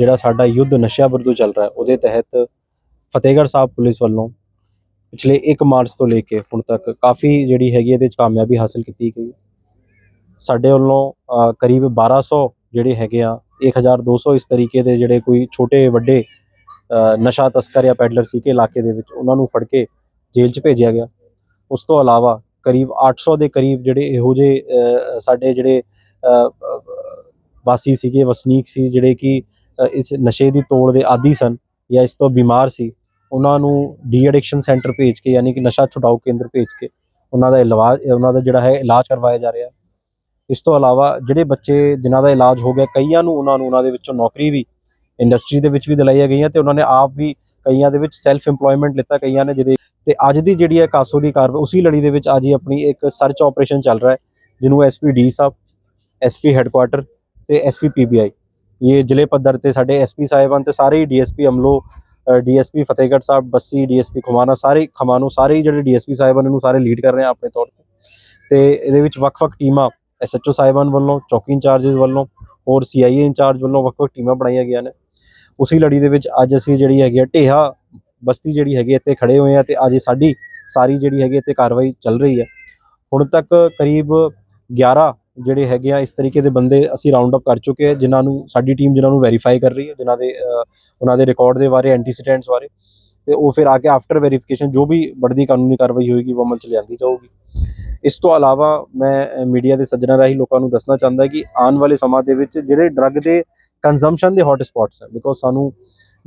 ਜਿਹੜਾ ਸਾਡਾ ਯੁੱਧ ਨਸ਼ਿਆਂ ਵਿਰੁੱਧ ਚੱਲ ਰਿਹਾ ਹੈ ਉਹਦੇ ਤਹਿਤ ਫਤਿਹਗੜ੍ਹ ਸਾਹਿਬ ਪੁਲਿਸ ਵੱਲੋਂ ਪਿਛਲੇ 1 ਮਾਰਚ ਤੋਂ ਲੈ ਕੇ ਹੁਣ ਤੱਕ ਕਾਫੀ ਜਿਹੜੀ ਹੈਗੀ ਇਹਦੇ ਚ ਕਾਮਯਾਬੀ ਹਾਸਲ ਕੀਤੀ ਗਈ ਸਾਡੇ ਵੱਲੋਂ ਅ, ਕਰੀਬ 1200 ਜਿਹੜੇ ਹੈਗੇ ਆ 1200 ਇਸ ਤਰੀਕੇ ਦੇ ਜਿਹੜੇ ਕੋਈ ਛੋਟੇ ਵੱਡੇ ਨਸ਼ਾ ਤਸਕਰ ਜਾਂ ਪੈਡਲਰ ਸੀ ਕਿ ਇਲਾਕੇ ਦੇ ਵਿੱਚ ਉਹਨਾਂ ਨੂੰ ਫੜ ਕੇ ਜੇਲ੍ਹ 'ਚ ਭੇਜਿਆ ਗਿਆ। ਉਸ ਤੋਂ ਇਲਾਵਾ ਕਰੀਬ 800 ਦੇ ਕਰੀਬ ਜਿਹੜੇ ਇਹੋ ਜਿਹੇ ਸਾਡੇ ਜਿਹੜੇ ਵਾਸੀ ਸੀਗੇ ਵਸਨੀਕ ਸੀ ਜਿਹੜੇ ਕਿ ਇਸ ਨਸ਼ੇ ਦੀ ਤੋੜ ਦੇ ਆਦੀ ਸਨ ਜਾਂ ਇਸ ਤੋਂ ਬਿਮਾਰ ਸੀ, ਉਹਨਾਂ ਨੂੰ ਡੀ ਐਡਿਕਸ਼ਨ ਸੈਂਟਰ ਭੇਜ ਕੇ ਯਾਨੀ ਕਿ ਨਸ਼ਾ ਛੁਡਾਊ ਕੇਂਦਰ ਭੇਜ ਕੇ ਉਹਨਾਂ ਦਾ ਇਲਾਜ ਉਹਨਾਂ ਦਾ ਜਿਹੜਾ ਹੈ ਇਲਾਜ ਕਰਵਾਇਆ ਜਾ ਰਿਹਾ। ਇਸ ਤੋਂ ਇਲਾਵਾ ਜਿਹੜੇ ਬੱਚੇ ਜਿਨ੍ਹਾਂ ਦਾ ਇਲਾਜ ਹੋ ਗਿਆ, ਕਈਆਂ ਨੂੰ ਉਹਨਾਂ ਨੂੰ ਉਹਨਾਂ ਦੇ ਵਿੱਚੋਂ ਨੌਕਰੀ ਵੀ ਇੰਡਸਟਰੀ ਦੇ ਵਿੱਚ ਵੀ ਦਿਲਾਈਆਂ ਗਈਆਂ ਤੇ ਉਹਨਾਂ ਨੇ ਆਪ ਵੀ ਕਈਆਂ ਦੇ ਵਿੱਚ ਸੈਲਫ ਏਮਪਲੋਇਮੈਂਟ ਲਿੱਤਾ ਕਈਆਂ ਨੇ ਜਿਹਦੇ ਤੇ ਅੱਜ ਦੀ ਜਿਹੜੀ ਹੈ ਕਾਸੋ ਦੀ ਕਾਰਵਾਈ, ਉਸੇ ਲੜੀ ਦੇ ਵਿੱਚ ਅੱਜ ਹੀ ਆਪਣੀ ਇੱਕ ਸਰਚ ਆਪਰੇਸ਼ਨ ਚੱਲ ਰਿਹਾ ਹੈ, ਜਿਹਨੂੰ ਐਸਪੀ ਡੀ ਸਾਹਿਬ ਐਸਪੀ ਹੈੱਡਕੁਆਟਰ ਤੇ ਐਸਪੀ ਪੀਬੀਆਈ ਇਹ ਜ਼ਿਲ੍ਹੇ ਪੱਧਰ ਤੇ ਸਾਡੇ ਐਸਪੀ ਸਾਹਿਬਾਨ ਤੇ ਸਾਰੇ ਹੀ DSP Amloh DSP Fatehgarh Sahib Bassi DSP Khamano ਸਾਰੇ ਖਮਾਨੋ ਸਾਰੇ ਹੀ ਜਿਹੜੇ ਡੀਐਸਪੀ ਸਾਹਿਬਾਨ ਇਹਨੂੰ ਸਾਰੇ ਲੀਡ ਕਰ ਰਹੇ ਆ ਆਪਣੇ ਤੌਰ ਤੇ ਤੇ ਇਹਦੇ ਵਿੱਚ ਵੱਖ-ਵੱਖ ਟੀਮਾਂ ਐਸਐਚਓ ਸਾਹਿਬਾਨ ਵੱਲੋਂ ਚੌਕੀ ਇੰਚਾਰਜਸ ਵੱਲੋਂ ਹੋਰ ਸੀਆਈਏ ਇੰਚਾਰਜ ਵੱਲੋਂ ਵੱਖ-ਵੱਖ ਟੀਮਾਂ ਬਣਾਈਆਂ ਗਈਆਂ ਨੇ ਉਸੇ ਲੜੀ ਦੇ ਵਿੱਚ ਅੱਜ ਅਸੀਂ ਜਿਹੜੀ ਹੈਗੀ ਆ ਢੇਹਾ ਬਸਤੀ ਜਿਹੜੀ ਹੈਗੀ ਇੱਥੇ ਖੜੇ ਹੋਏ ਆ ਤੇ ਅੱਜ ਸਾਡੀ ਸਾਰੀ ਜਿਹੜੀ ਹੈਗੀ ਇੱਥੇ ਕਾਰਵਾਈ ਚੱਲ ਰਹੀ ਹੈ ਹੁਣ ਤੱਕ ਕਰੀਬ 11 ਜਿਹੜੇ ਹੈਗੇ ਆ, ਇਸ ਤਰੀਕੇ ਦੇ ਬੰਦੇ ਅਸੀਂ ਰਾਉਂਡ ਅਪ ਕਰ ਚੁੱਕੇ ਆ, ਜਿਨ੍ਹਾਂ ਨੂੰ ਸਾਡੀ ਟੀਮ ਜਿਨ੍ਹਾਂ ਨੂੰ ਵੈਰੀਫਾਈ ਕਰ ਰਹੀ ਹੈ, ਜਿਨ੍ਹਾਂ ਦੇ ਉਹਨਾਂ ਦੇ ਰਿਕਾਰਡ ਦੇ ਬਾਰੇ ਐਂਟੀਸੀਡੈਂਟਸ ਬਾਰੇ। ਤੇ ਉਹ ਫਿਰ ਆ ਕੇ ਆਫਟਰ ਵੈਰੀਫਿਕੇਸ਼ਨ ਜੋ ਵੀ बढ़ਦੀ ਕਾਨੂੰਨੀ ਕਾਰਵਾਈ ਹੋਏਗੀ, ਉਹ ਅਮਲ ਚ ਲਿਆਂਦੀ ਜਾਊਗੀ। ਇਸ ਤੋਂ ਇਲਾਵਾ ਮੈਂ ਮੀਡੀਆ ਦੇ ਸੱਜਣਾ ਰਾਹੀਂ ਲੋਕਾਂ ਨੂੰ ਦੱਸਣਾ ਚਾਹੁੰਦਾ ਕਿ ਆਉਣ ਵਾਲੇ ਸਮਾਂ ਦੇ ਵਿੱਚ ਜਿਹੜੇ ਡਰੱਗ ਦੇ ਕੰਜ਼ੰਪਸ਼ਨ ਦੇ ਹੌਟ ਸਪੌਟਸ ਹੈ ਬਿਕੋਜ਼ ਸਾਨੂੰ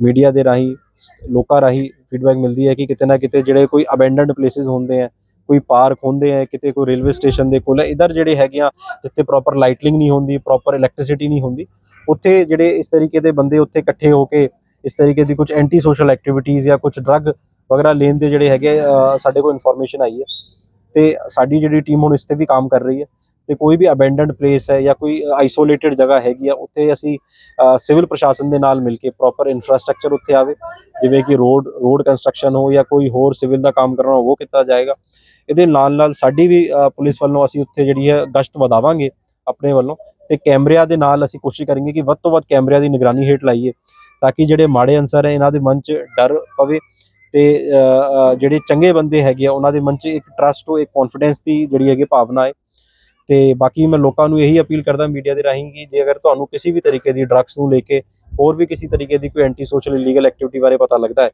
ਮੀਡੀਆ ਦੇ ਰਾਹੀਂ, ਲੋਕਾਂ ਰਾਹੀਂ ਫੀਡਬੈਕ ਮਿਲਦੀ ਹੈ ਕਿ ਕਿਤੇ ਨਾ ਕਿਤੇ ਜਿਹੜੇ ਕੋਈ ਅਬੈਂਡਨਡ ਪਲੇਸਿਸ ਹੁੰਦੇ ਆ ਕੋਈ ਪਾਰਕ ਹੁੰਦੇ ਆ ਕਿਤੇ ਕੋਈ ਰੇਲਵੇ ਸਟੇਸ਼ਨ ਦੇ ਕੋਲ ਇਧਰ ਜਿਹੜੇ ਹੈਗੀਆਂ ਜਿੱਥੇ ਪ੍ਰੋਪਰ ਲਾਈਟਲਿੰਗ ਨਹੀਂ ਹੁੰਦੀ ਪ੍ਰੋਪਰ ਇਲੈਕਟ੍ਰਿਸਿਟੀ ਨਹੀਂ ਹੁੰਦੀ ਉੱਥੇ ਜਿਹੜੇ ਇਸ ਤਰੀਕੇ ਦੇ ਬੰਦੇ ਉੱਥੇ ਇਕੱਠੇ ਹੋ ਕੇ ਇਸ ਤਰੀਕੇ ਦੀ ਕੁਝ ਐਂਟੀ ਸੋਸ਼ਲ ਐਕਟੀਵਿਟੀਜ਼ ਜਾਂ ਕੁਝ ਡਰੱਗ ਵਗੈਰਾ ਲੈਣ ਦੇ ਜਿਹੜੇ ਹੈਗੇ ਅ, ਸਾਡੇ ਕੋਲ ਇਨਫੋਰਮੇਸ਼ਨ ਆਈ ਹੈ। ਤੇ ਸਾਡੀ ਜਿਹੜੀ ਟੀਮ ਹੁਣ ਇਸ ਤੇ ਵੀ ਕੰਮ ਕਰ ਰਹੀ ਹੈ। ਤੇ ਕੋਈ ਵੀ ਅਬੈਂਡਨਡ ਪਲੇਸ ਹੈ ਜਾਂ ਕੋਈ ਆਈਸੋਲੇਟਡ ਜਗ੍ਹਾ ਹੈਗੀ ਆ ਉੱਥੇ ਅਸੀਂ ਸਿਵਲ ਪ੍ਰਸ਼ਾਸਨ ਦੇ ਨਾਲ ਮਿਲ ਕੇ ਪ੍ਰੋਪਰ ਇਨਫਰਾਸਟ੍ਰਕਚਰ ਉੱਥੇ ਆਵੇ। ਜਿਵੇਂ ਕਿ ਰੋਡ ਰੋਡ ਕੰਸਟਰਕਸ਼ਨ ਹੋ ਜਾਂ ਕੋਈ ਹੋਰ ਸਿਵਲ ਦਾ ਕੰਮ ਕਰਨਾ ਉਹ ਕੀਤਾ ਜਾਏਗਾ। ਇਹਦੇ ਨਾਲ ਨਾਲ ਸਾਡੀ ਵੀ ਪੁਲਿਸ ਵੱਲੋਂ ਅਸੀਂ ਉੱਥੇ ਜਿਹੜੀ ਹੈ ਗਸ਼ਤ ਵਧਾਵਾਂਗੇ ਆਪਣੇ ਵੱਲੋਂ ਤੇ ਕੈਮਰਿਆਂ ਦੇ ਨਾਲ ਅਸੀਂ ਕੋਸ਼ਿਸ਼ ਕਰਾਂਗੇ ਕਿ ਵੱਧ ਤੋਂ ਵੱਧ ਕੈਮਰਿਆਂ ਦੀ ਨਿਗਰਾਨੀ ਹੇਠ ਲਾਈਏ ਤਾਂ ਕਿ ਜਿਹੜੇ ਮਾੜੇ ਅਨਸਰ ਹੈ ਇਹਨਾਂ ਦੇ ਮਨ 'ਚ ਡਰ ਪਵੇ ਤੇ ਜਿਹੜੇ ਚੰਗੇ ਬੰਦੇ ਹੈਗੇ ਆ ਉਹਨਾਂ ਦੇ ਮਨ 'ਚ ਇੱਕ ਟਰਸਟ ਹੋ ਇੱਕ ਕੌਨਫੀਡੈਂਸ ਦੀ ਜਿਹੜੀ ਹੈਗੀ ਭਾਵਨਾ ਹੈ। ਤੇ ਬਾਕੀ ਮੈਂ ਲੋਕਾਂ ਨੂੰ ਇਹੀ ਅਪੀਲ ਕਰਦਾ ਮੀਡੀਆ ਦੇ ਰਾਹੀਂ ਕਿ ਜੇ ਅਗਰ ਤੁਹਾਨੂੰ ਕਿਸੇ ਵੀ ਤਰੀਕੇ ਦੀ ਡਰੱਗਸ ਨੂੰ ਲੈ ਕੇ ਹੋਰ ਵੀ ਕਿਸੇ ਤਰੀਕੇ ਦੀ ਕੋਈ ਐਂਟੀ ਸੋਸ਼ਲ ਇਲੀਗਲ ਐਕਟੀਵਿਟੀ ਬਾਰੇ ਪਤਾ ਲੱਗਦਾ ਹੈ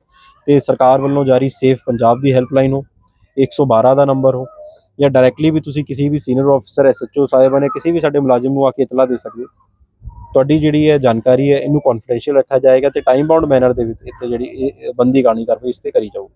ਤੇ ਸਰਕਾਰ ਵੱਲੋਂ ਜਾਰੀ ਸੇਫ ਪੰਜਾਬ ਦੀ ਹੈਲਪਲਾਈਨ ਹੋ 112 ਦਾ ਨੰਬਰ ਹੋ ਜਾਂ ਡਾਇਰੈਕਟਲੀ ਵੀ ਤੁਸੀਂ ਕਿਸੇ ਵੀ ਸੀਨੀਅਰ ਅਫਸਰ ਐਸਐਚਓ ਸਾਹਿਬਾਨ ਨੇ ਕਿਸੇ ਵੀ ਸਾਡੇ ਮੁਲਾਜ਼ਮ ਨੂੰ ਆ ਕੇ ਇਤਲਾ ਦੇ ਸਕਦੇ ਹੋ। ਤੁਹਾਡੀ ਜਿਹੜੀ ਹੈ ਜਾਣਕਾਰੀ ਹੈ, ਇਹਨੂੰ ਕੌਨਫੀਡੈਂਸ਼ੀਅਲ ਰੱਖਿਆ ਜਾਏਗਾ ਤੇ ਟਾਈਮ ਬਾਉਂਡ ਮੈਨਰ ਦੇ ਵਿੱਚ ਇੱਥੇ ਜਿਹੜੀ ਇਹ ਬੰਦੀ ਗਾਣੀ ਕਾਰਵਾਈ ਇਸ ਤੇ ਕਰੀ ਜਾਊਗੀ।